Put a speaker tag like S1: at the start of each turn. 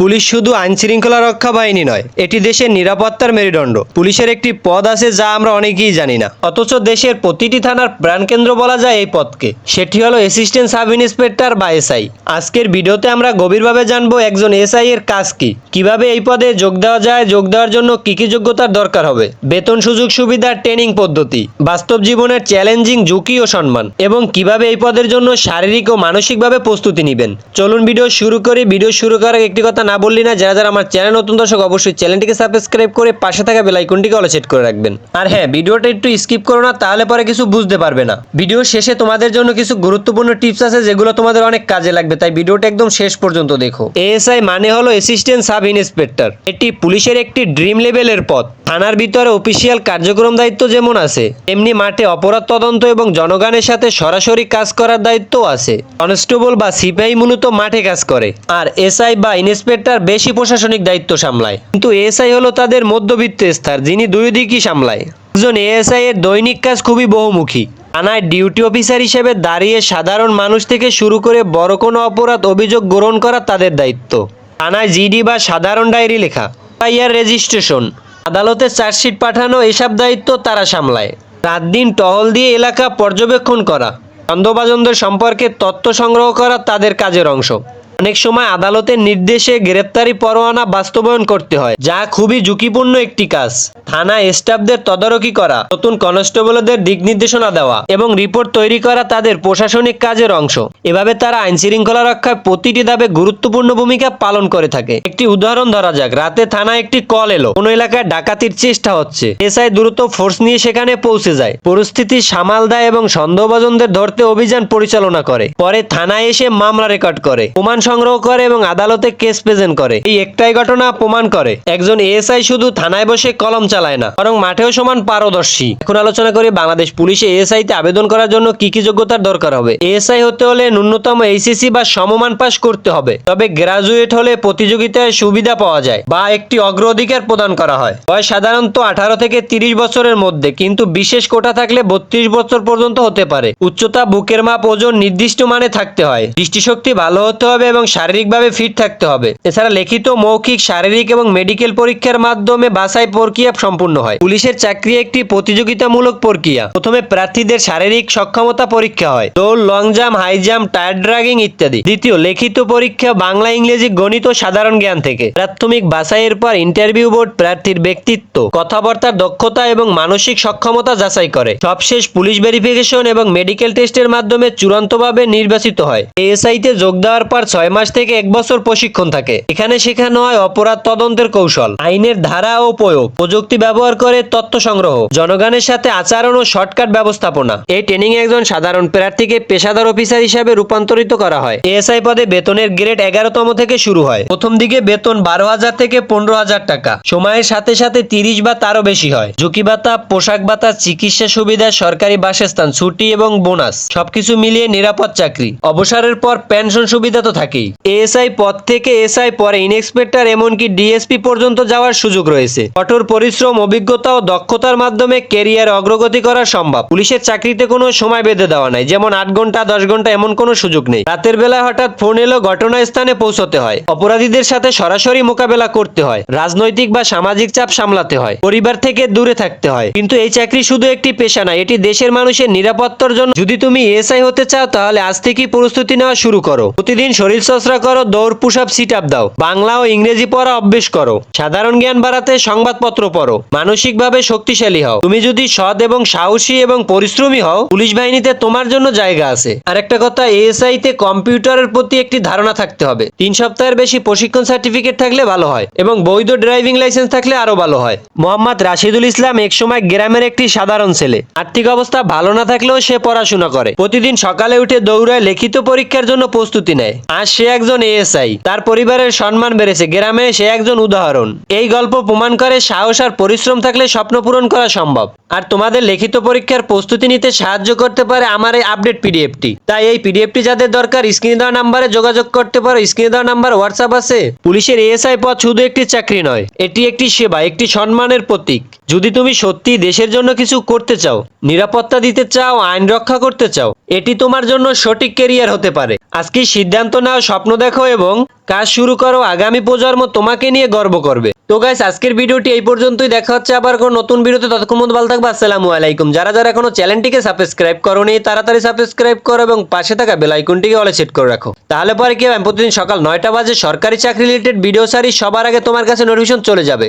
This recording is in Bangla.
S1: পুলিশ শুধু আইন শৃঙ্খলা রক্ষা বাহিনী নয়, এটি দেশের নিরাপত্তার মেরুদণ্ড। পুলিশের একটি পদ আছে যা আমরা অনেকেই জানি না। অথচ দেশের প্রতিটি থানার প্রাণকেন্দ্র বলা যায় এই পদকে। সেটি হলো অ্যাসিস্ট্যান্ট সাব ইন্সপেক্টর বা এসআই। আজকের ভিডিওতে আমরা গভীরভাবে জানব একজন এসআই এর কাজ কি। কীভাবে এই পদে যোগ দেওয়া যায়, যোগ দেওয়ার জন্য কি কি যোগ্যতার দরকার হবে। বেতন সুযোগ সুবিধা ট্রেনিং পদ্ধতি, বাস্তব জীবনের চ্যালেঞ্জিং ঝুঁকি ও সম্মান, এবং কীভাবে এই পদের জন্য শারীরিক ও মানসিকভাবে প্রস্তুতি নেবেন। চলুন ভিডিও শুরু করি। ভিডিও শুরু করার একটি কথা না বললি না, যারা যারা আমার চ্যানেল নতুন দর্শক, অবশ্যই চ্যানেলটিকে সাবস্ক্রাইব করে পাশে থাকা বেল আইকনটিকে অল সেট করে রাখবেন। আর হ্যাঁ ভিডিওটা একটু স্কিপ করো না, তাহলে পরে কিছু বুঝতে পারবে না। ভিডিও শেষে তোমাদের জন্য কিছু গুরুত্বপূর্ণ টিপস আছে, যেগুলো তোমাদের অনেক কাজে লাগবে, তাই ভিডিওটা একদম শেষ পর্যন্ত দেখো। এএসআই মানে হলো অ্যাসিস্ট্যান্ট সাব ইন্সপেক্টর এটি পুলিশের একটি ড্রিম লেভেলের পদ। থানার ভিতরে অফিসিয়াল কার্যক্রম দায়িত্ব যেমন আছে, তেমনি মাঠে অপরাধ তদন্ত এবং জনগণের সাথে সরাসরি কাজ করার দায়িত্ব আছে। কনস্টেবল বা সিপাহি মূলত মাঠে কাজ করে। আর এসআই বা ইন্সপেক্টর বেশি প্রশাসনিক দায়িত্ব সামলায়। কিন্তু এসআই হলো তাদের মধ্যবিত্ত স্তর যিনি দুই দিকই সামলায়। একজন এএসআই এর দৈনিক কাজ খুবই বহুমুখী। থানায় ডিউটি অফিসার হিসেবে দাঁড়িয়ে সাধারণ মানুষ থেকে শুরু করে বড় কোনো অপরাধ অভিযোগ গ্রহণ করা তাদের দায়িত্ব। থানায় জিডি বা সাধারণ ডায়েরি লেখা, এফআইআর রেজিস্ট্রেশন। আদালতে চার্জশিট পাঠানো এসব দায়িত্ব তারা সামলায়। রাত দিন টহল দিয়ে এলাকা পর্যবেক্ষণ করা, সন্দেহভাজনদের সম্পর্কে তথ্য সংগ্রহ করা তাদের কাজের অংশ। অনেক সময় আদালতের নির্দেশে গ্রেপ্তারি পরোয়ানা বাস্তবায়ন করতে হয়, যা খুবই ঝুঁকিপূর্ণ একটি কাজ। থানা স্টাফদের তদারকি করা, নতুন কনস্টেবলদের দিক নির্দেশনা দেওয়া এবং রিপোর্ট তৈরি করা তাদের প্রশাসনিক কাজের অংশ। এভাবে তারা আইন শৃঙ্খলা রক্ষায় প্রতিটি ধাপে গুরুত্বপূর্ণ ভূমিকা পালন করে থাকে। একটি উদাহরণ ধরা যাক, রাতে থানায় একটি কল এলো, কোনো এলাকায় ডাকাতির চেষ্টা হচ্ছে। এসআই দ্রুত ফোর্স নিয়ে সেখানে পৌঁছে যায়। পরিস্থিতি সামাল দেয় এবং সন্দেহভাজনদের ধরতে অভিযান পরিচালনা করে। পরে থানায় এসে মামলা রেকর্ড করে। প্রমাণ সংগ্রহ করে এবং আদালতে কেস প্রেজেন্ট করে। এই একটাই ঘটনা প্রমাণ করে। একজন এএসআই শুধু থানায় বসে কলম চালায় না, বরং মাঠেও সমান পারদর্শী। এখন আলোচনা করি বাংলাদেশ পুলিশে এএসআই তে আবেদন করার জন্য কি কি যোগ্যতার দরকার হবে। এএসআই হতে হলে ন্যূনতম এইচএসসি বা সমমান পাস করতে হবে। তবে গ্রাজুয়েট হলে প্রতিযোগিতায় সুবিধা পাওয়া যায় বা একটি অগ্রাধিকার প্রদান করা হয়। বয়স সাধারণত আঠারো থেকে তিরিশ বছরের মধ্যে, কিন্তু বিশেষ কোটা থাকলে বত্রিশ বছর পর্যন্ত হতে পারে। উচ্চতা, বুকের মাপ, ওজন নির্দিষ্ট মানে থাকতে হয়। দৃষ্টিশক্তি ভালো হতে হবে এবং শারীরিকভাবে ফিট থাকতে হবে। এছাড়া লিখিত, মৌখিক, শারীরিক এবং মেডিকেল পরীক্ষার মাধ্যমে বাছাই প্রক্রিয়া সম্পূর্ণ হয়। পুলিশের চাকরি একটি প্রতিযোগিতামূলক প্রক্রিয়া। প্রথমে প্রার্থীদের শারীরিক সক্ষমতা পরীক্ষা হয়। দৌড়, long jump, high jump, tyre dragging ইত্যাদি। দ্বিতীয়, লিখিত পরীক্ষা বাংলা, ইংরেজি, গণিত ও সাধারণ জ্ঞান থেকে। প্রাথমিক বাছাইয়ের পর ইন্টারভিউ বোর্ড প্রার্থীর ব্যক্তিত্ব, কথাবার্তার দক্ষতা এবং মানসিক সক্ষমতা যাচাই করে। সবশেষ পুলিশ ভেরিফিকেশন এবং মেডিকেল টেস্টের মাধ্যমে চূড়ান্তভাবে নির্বাচিত হয়। এএসআই তে যোগ দেওয়ার পর ছয় মাস থেকে এক বছর প্রশিক্ষণ থাকে। এখানে শেখানো হয় অপরাধ তদন্তের কৌশল, আইনের ধারা ও প্রয়োগ, প্রযুক্তি ব্যবহার করে তথ্য সংগ্রহ, জনগণের সাথে আচরণ ও শর্টকাট ব্যবস্থাপনা। এই ট্রেনিং একজন সাধারণ প্রার্থীকে পেশাদার অফিসার হিসাবে রূপান্তরিত করা হয়। এএসআই পদে বেতনের গ্রেড এগারোতম থেকে শুরু হয়। প্রথম দিকে বেতন বারো হাজার থেকে পনেরো হাজার টাকা। সময়ের সাথে সাথে তিরিশ বা তারও বেশি হয়। ঝুঁকি ভাতা, পোশাক ভাতা, চিকিৎসা সুবিধা, সরকারি বাসস্থান, ছুটি এবং বোনাস, সবকিছু মিলিয়ে নিরাপদ চাকরি। অবসরের পর পেনশন সুবিধা তো থাকেই। এএসআই পদ থেকে এসআই পরে ইনস্পেক্টর এমনকি ডিএসপি পর্যন্ত যাওয়ার সুযোগ রয়েছে। কঠোর পরিশ্রম, অভিজ্ঞতা ও দক্ষতার মাধ্যমে কেরিয়ার অগ্রগতি করা সম্ভব। পুলিশের চাকরিতে কোনো সময় বেঁধে দেওয়া নাই। যেমন আট ঘণ্টা, দশ ঘণ্টা এমন কোনো সুযোগ নেই। রাতের বেলায় হঠাৎ ফোন এলো, ঘটনাস্থানে পৌঁছতে হয়। অপরাধীদের সাথে সরাসরি মোকাবেলা করতে হয়। রাজনৈতিক বা সামাজিক চাপ সামলাতে হয়। পরিবার থেকে দূরে থাকতে হয়। কিন্তু এই চাকরি শুধু একটি পেশা না, এটি দেশের মানুষের নিরাপত্তার জন্য। যদি তুমি এসআই হতে চাও, তাহলে আজ থেকেই প্রস্তুতি নেওয়া শুরু করো। প্রতিদিন শরীর চর্চা করো, দৌড় পুশ আপ সিট আপ দাও। বাংলা ও ইংরেজি পড়া অভ্যেস করো। সাধারণ জ্ঞান বাড়াতে সংবাদপত্র পড়ো। মানসিকভাবে শক্তিশালী হও। তুমি যদি সৎ এবং সাহসী এবং পরিশ্রমী হও, পুলিশ বাহিনীতে তোমার জন্য জায়গা আছে। আর একটা কথা এএসআই তে কম্পিউটারের প্রতি একটি ধারণা থাকতে হবে। তিন সপ্তাহের বেশি প্রশিক্ষণ সার্টিফিকেট থাকলে ভালো হয় এবং বৈধ ড্রাইভিং লাইসেন্স থাকলে আরও ভালো হয়। মোহাম্মদ রাশিদুল ইসলাম একসময় গ্রামের একটি সাধারণ ছেলে। আর্থিক অবস্থা ভালো না থাকলেও সে পড়াশোনা করে। প্রতিদিন সকালে উঠে দৌড়ায় লিখিত পরীক্ষার জন্য প্রস্তুতি নেয়। আজ সে একজন এএসআই তার পরিবারের সম্মান বেড়েছে। গ্রামে সে একজন উদাহরণ। এই গল্প প্রমাণ করে সাহস আর পরিশ্রম থাকলে স্বপ্ন পূরণ করা সম্ভব। আর তোমাদের লিখিত পরীক্ষার প্রস্তুতি নিতে সাহায্য করতে পারে আমার এই আপডেট পিডিএফটি তাই এই পিডিএফটি যাদের দরকার, স্ক্রিনে দেওয়া নাম্বারে যোগাযোগ করতে পারো। স্ক্রিনে দেওয়া নাম্বার হোয়াটসঅ্যাপ আছে। পুলিশের এএসআই পদ শুধু একটি চাকরি নয়, এটি একটি সেবা, একটি সম্মানের প্রতীক। যদি তুমি সত্যি দেশের জন্য কিছু করতে চাও, নিরাপত্তা দিতে চাও, আইন রক্ষা করতে চাও, এটি তোমার জন্য সঠিক কেরিয়ার হতে পারে। আজকে সিদ্ধান্ত নাও স্বপ্ন দেখো এবং কাজ শুরু করো, আগামী প্রজন্ম তোমাকে নিয়ে গর্ব করবে। তো গাইস আজকের ভিডিওটি এই পর্যন্তই। দেখা হচ্ছে আবার কোনো নতুন ভিডিওতে। ততক্ষণ মধ্যে ভালো থাকবে। আসসালামু আলাইকুম। যারা যারা এখনও চ্যানেলটিকে সাবস্ক্রাইব করোনি, তাড়াতাড়ি সাবস্ক্রাইব করো এবং পাশে থাকা বেল আইকনটিকে অলে সেট করে রাখো। তাহলে পরে কি আমি প্রতিদিন সকাল নয়টা বাজে সরকারি চাকরি রিলেটেড ভিডিও সারি সবার আগে তোমার কাছে নোটিফিকেশন চলে যাবে।